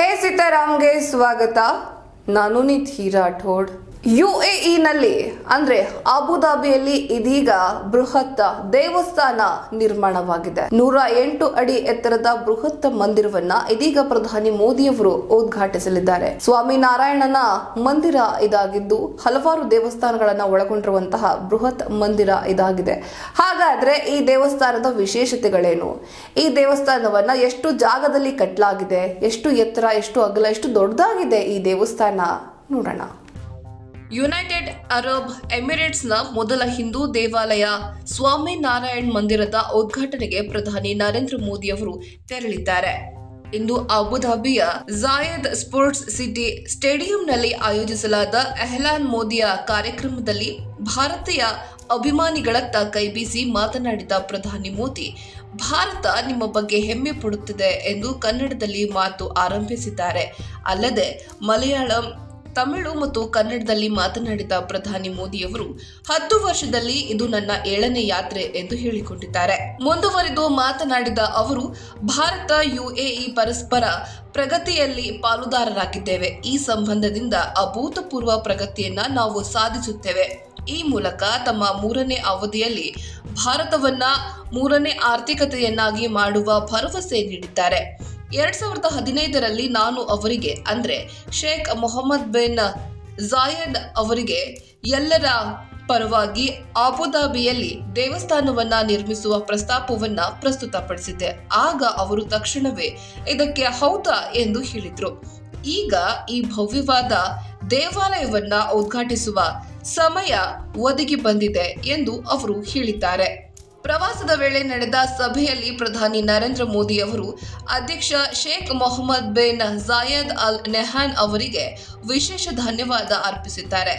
હે સીતારામ ગે સ્વાગતા નાનુનીથી રાઠોડ ಯುಎಇನಲ್ಲಿ, ಅಂದ್ರೆ ಅಬುದಾಬಿಯಲ್ಲಿ ಇದೀಗ ಬೃಹತ್ ದೇವಸ್ಥಾನ ನಿರ್ಮಾಣವಾಗಿದೆ. ನೂರ ಎಂಟು ಅಡಿ ಎತ್ತರದ ಬೃಹತ್ ಮಂದಿರವನ್ನ ಇದೀಗ ಪ್ರಧಾನಿ ಮೋದಿಯವರು ಉದ್ಘಾಟಿಸಲಿದ್ದಾರೆ. ಸ್ವಾಮಿನಾರಾಯಣನ ಮಂದಿರ ಇದಾಗಿದ್ದು, ಹಲವಾರು ದೇವಸ್ಥಾನಗಳನ್ನ ಒಳಗೊಂಡಿರುವಂತಹ ಬೃಹತ್ ಮಂದಿರ ಇದಾಗಿದೆ. ಹಾಗಾದ್ರೆ ಈ ದೇವಸ್ಥಾನದ ವಿಶೇಷತೆಗಳೇನು? ಈ ದೇವಸ್ಥಾನವನ್ನ ಎಷ್ಟು ಜಾಗದಲ್ಲಿ ಕಟ್ಟಲಾಗಿದೆ ಎಷ್ಟು ಎತ್ತರ, ಎಷ್ಟು ಅಗಲ, ಎಷ್ಟು ದೊಡ್ಡದಾಗಿದೆ ಈ ದೇವಸ್ಥಾನ? ನೋಡೋಣ. ಯುನೈಟೆಡ್ ಅರಬ್ ಎಮಿರೇಟ್ಸ್ನ ಮೊದಲ ಹಿಂದೂ ದೇವಾಲಯ ಸ್ವಾಮಿನಾರಾಯಣ್ ಮಂದಿರದ ಉದ್ಘಾಟನೆಗೆ ಪ್ರಧಾನಿ ನರೇಂದ್ರ ಮೋದಿ ಅವರು ತೆರಳಿದ್ದಾರೆ. ಇಂದು ಅಬುಧಾಬಿಯ ಜಾಯದ್ ಸ್ಪೋರ್ಟ್ಸ್ ಸಿಟಿ ಸ್ಟೇಡಿಯಂನಲ್ಲಿ ಆಯೋಜಿಸಲಾದ ಎಹ್ಲಾನ್ ಮೋದಿಯ ಕಾರ್ಯಕ್ರಮದಲ್ಲಿ ಭಾರತೀಯ ಅಭಿಮಾನಿಗಳತ್ತ ಕೈಬೀಸಿ ಮಾತನಾಡಿದ ಪ್ರಧಾನಿ ಮೋದಿ, ಭಾರತ ನಿಮ್ಮ ಬಗ್ಗೆ ಹೆಮ್ಮೆ ಪಡುತ್ತಿದೆ ಎಂದು ಕನ್ನಡದಲ್ಲಿ ಮಾತು ಆರಂಭಿಸಿದ್ದಾರೆ. ಅಲ್ಲದೆ ಮಲಯಾಳಂ ತಮಿಳು ಮತ್ತು ಕನ್ನಡದಲ್ಲಿ ಮಾತನಾಡಿದ ಪ್ರಧಾನಿ ಮೋದಿಯವರು, ಹತ್ತು ವರ್ಷದಲ್ಲಿ ಇದು ನನ್ನ ಏಳನೇ ಯಾತ್ರೆ ಎಂದು ಹೇಳಿಕೊಂಡಿದ್ದಾರೆ. ಮುಂದುವರಿದು ಮಾತನಾಡಿದ ಅವರು, ಭಾರತ, ಯುಎಇ ಪರಸ್ಪರ ಪ್ರಗತಿಯಲ್ಲಿ ಪಾಲುದಾರರಾಗಿದ್ದೇವೆ. ಈ ಸಂಬಂಧದಿಂದ ಅಭೂತಪೂರ್ವ ಪ್ರಗತಿಯನ್ನ ನಾವು ಸಾಧಿಸುತ್ತೇವೆ. ಈ ಮೂಲಕ ತಮ್ಮ ಮೂರನೇ ಅವಧಿಯಲ್ಲಿ ಭಾರತವನ್ನ ಮೂರನೇ ಆರ್ಥಿಕತೆಯನ್ನಾಗಿ ಮಾಡುವ ಭರವಸೆ ನೀಡಿದ್ದಾರೆ. ಎರಡ್ ಸಾವಿರದ ಹದಿನೈದರಲ್ಲಿ ನಾನು ಅವರಿಗೆ, ಅಂದ್ರೆ ಶೇಖ್ ಮೊಹಮ್ಮದ್ ಬಿನ್ ಜಾಯದ್ ಅವರಿಗೆ ಎಲ್ಲರ ಪರವಾಗಿ ಅಬುದಾಬಿಯಲ್ಲಿ ದೇವಸ್ಥಾನವನ್ನ ನಿರ್ಮಿಸುವ ಪ್ರಸ್ತಾಪವನ್ನ ಪ್ರಸ್ತುತಪಡಿಸಿದ್ದೆ. ಆಗ ಅವರು ತಕ್ಷಣವೇ ಇದಕ್ಕೆ ಹೌದಾ ಎಂದು ಹೇಳಿದ್ರು. ಈಗ ಈ ಭವ್ಯವಾದ ದೇವಾಲಯವನ್ನ ಉದ್ಘಾಟಿಸುವ ಸಮಯ ಒದಗಿ ಬಂದಿದೆ ಎಂದು ಅವರು ಹೇಳಿದ್ದಾರೆ. ಪ್ರವಾಸದ ವೇಳೆ ನಡೆದ ಸಭೆಯಲ್ಲಿ ಪ್ರಧಾನಿ ನರೇಂದ್ರ ಮೋದಿ ಅವರು ಅಧ್ಯಕ್ಷ ಶೇಖ್ ಮೊಹಮ್ಮದ್ ಬಿನ್ ಜಾಯದ್ ಅಲ್ ನೆಹಾನ್ ಅವರಿಗೆ ವಿಶೇಷ ಧನ್ಯವಾದ ಅರ್ಪಿಸಿದ್ದಾರೆ.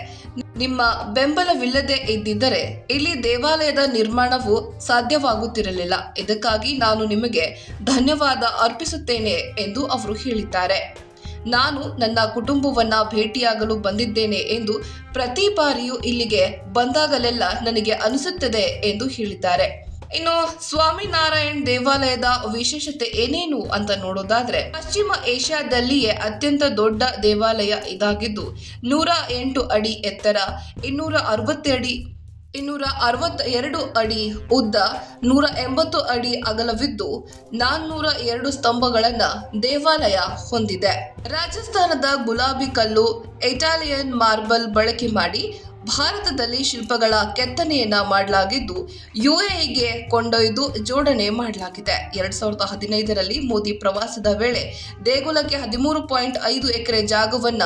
ನಿಮ್ಮ ಬೆಂಬಲವಿಲ್ಲದೆ ಇದ್ದಿದ್ದರೆ ಇಲ್ಲಿ ದೇವಾಲಯದ ನಿರ್ಮಾಣವು ಸಾಧ್ಯವಾಗುತ್ತಿರಲಿಲ್ಲ. ಇದಕ್ಕಾಗಿ ನಾನು ನಿಮಗೆ ಧನ್ಯವಾದ ಅರ್ಪಿಸುತ್ತೇನೆ ಎಂದು ಅವರು ಹೇಳಿದ್ದಾರೆ. ನಾನು ನನ್ನ ಕುಟುಂಬವನ್ನ ಭೇಟಿಯಾಗಲು ಬಂದಿದ್ದೇನೆ ಎಂದು ಪ್ರತಿ ಬಾರಿಯೂ ಇಲ್ಲಿಗೆ ಬಂದಾಗಲೆಲ್ಲ ನನಗೆ ಅನಿಸುತ್ತದೆ ಎಂದು ಹೇಳಿದ್ದಾರೆ. ಇನ್ನು ಸ್ವಾಮಿನಾರಾಯಣ್ ದೇವಾಲಯದ ವಿಶೇಷತೆ ಏನೇನು ಅಂತ ನೋಡೋದಾದ್ರೆ, ಪಶ್ಚಿಮ ಏಷ್ಯಾದಲ್ಲಿಯೇ ಅತ್ಯಂತ ದೊಡ್ಡ ದೇವಾಲಯ ಇದಾಗಿದ್ದು ನೂರ ಎಂಟು ಅಡಿ ಎತ್ತರ, ಇನ್ನೂರ ಅರವತ್ತಡಿ ಇನ್ನೂರ ಅರವತ್ತ ಎರಡು ಅಡಿ ಉದ್ದ ನೂರ ಎಂಬತ್ತು ಅಡಿ ಅಗಲವಿದ್ದು ನಾನ್ನೂರ ಎರಡು ಸ್ತಂಭಗಳನ್ನ ದೇವಾಲಯ ಹೊಂದಿದೆ. ರಾಜಸ್ಥಾನದ ಗುಲಾಬಿ ಕಲ್ಲು, ಇಟಾಲಿಯನ್ ಮಾರ್ಬಲ್ ಬಳಕೆ ಮಾಡಿ ಭಾರತದಲ್ಲಿ ಶಿಲ್ಪಗಳ ಕೆತ್ತನೆಯನ್ನ ಮಾಡಲಾಗಿದ್ದು ಯುಎಇಗೆ ಕೊಂಡೊಯ್ದು ಜೋಡಣೆ ಮಾಡಲಾಗಿದೆ. ಎರಡ್ ಸಾವಿರದ ಹದಿನೈದರಲ್ಲಿ ಮೋದಿ ಪ್ರವಾಸದ ವೇಳೆ ದೇಗುಲಕ್ಕೆ ಹದಿಮೂರು ಪಾಯಿಂಟ್ ಐದು ಎಕರೆ ಜಾಗವನ್ನ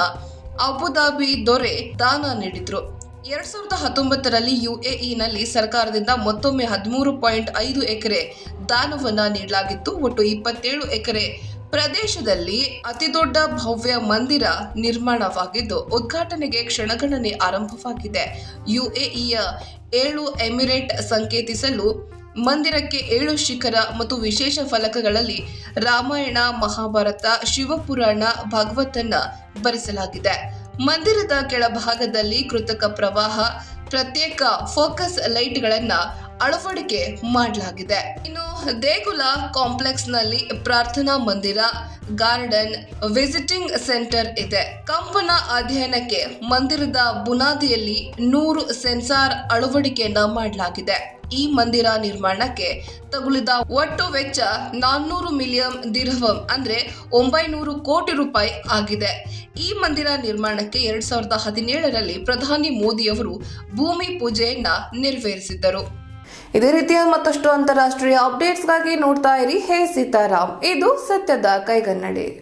ಅಬುದಾಬಿ ದೊರೆ ದಾನ ನೀಡಿದ್ರು. ಎರಡ್ ಸಾವಿರದ ಹತ್ತೊಂಬತ್ತರಲ್ಲಿ ಯುಎಇನಲ್ಲಿ ಸರ್ಕಾರದಿಂದ ಮತ್ತೊಮ್ಮೆ ಹದಿಮೂರು ಪಾಯಿಂಟ್ ಐದು ಎಕರೆ ದಾನವನ್ನ ನೀಡಲಾಗಿತ್ತು, ಒಟ್ಟು ಇಪ್ಪತ್ತೇಳು ಎಕರೆ ಪ್ರದೇಶದಲ್ಲಿ ಅತಿದೊಡ್ಡ ಭವ್ಯ ಮಂದಿರ ನಿರ್ಮಾಣವಾಗಿದ್ದು, ಉದ್ಘಾಟನೆಗೆ ಕ್ಷಣಗಣನೆ ಆರಂಭವಾಗಿದೆ. ಯುಎಇಯ ಏಳು ಎಮಿರೇಟ್ ಸಂಕೇತಿಸಲು ಮಂದಿರಕ್ಕೆ ಏಳು ಶಿಖರ ಮತ್ತು ವಿಶೇಷ ಫಲಕಗಳಲ್ಲಿ ರಾಮಾಯಣ, ಮಹಾಭಾರತ, ಶಿವಪುರಾಣ, ಭಾಗವತನ್ನ ಬರೆಸಲಾಗಿದೆ. ಮಂದಿರದ ಕೆಳಭಾಗದಲ್ಲಿ ಕೃತಕ ಪ್ರವಾಹ, ಪ್ರತ್ಯೇಕ ಫೋಕಸ್ ಲೈಟ್ಗಳನ್ನ ಅಳವಡಿಕೆ ಮಾಡಲಾಗಿದೆ. ಇನ್ನು ದೇಗುಲ ಕಾಂಪ್ಲೆಕ್ಸ್ನಲ್ಲಿ ಪ್ರಾರ್ಥನಾ ಮಂದಿರ, ಗಾರ್ಡನ್, ವಿಸಿಟಿಂಗ್ ಸೆಂಟರ್ ಇದೆ. ಕಂಪನ ಅಧ್ಯಯನಕ್ಕೆ ಮಂದಿರದ ಬುನಾದಿಯಲ್ಲಿ ನೂರು ಸೆನ್ಸಾರ್ ಅಳವಡಿಕೆಯನ್ನ ಮಾಡಲಾಗಿದೆ. ಈ ಮಂದಿರ ನಿರ್ಮಾಣಕ್ಕೆ ತಗುಲಿದ ಒಟ್ಟು ವೆಚ್ಚ ನಾನ್ನೂರು ಮಿಲಿಯನ್ ದಿರ್ಹಂ, ಅಂದ್ರೆ ಒಂಬೈನೂರು ಕೋಟಿ ರೂಪಾಯಿ ಆಗಿದೆ. ಈ ಮಂದಿರ ನಿರ್ಮಾಣಕ್ಕೆ ಎರಡ್ ಸಾವಿರದ ಹದಿನೇಳರಲ್ಲಿ ಪ್ರಧಾನಿ ಮೋದಿಯವರು ಭೂಮಿ ಪೂಜೆಯನ್ನ ನೆರವೇರಿಸಿದ್ದರು. ಇದೇ ರೀತಿಯ ಮತ್ತಷ್ಟು ಅಂತಾರಾಷ್ಟ್ರೀಯ ಅಪ್ಡೇಟ್ಸ್ಗಾಗಿ ನೋಡ್ತಾ ಇರಿ, ಹೇ ಸೀತಾರಾಮ್. ಇದು ಸತ್ಯದ ಕೈಗನ್ನಡಿ.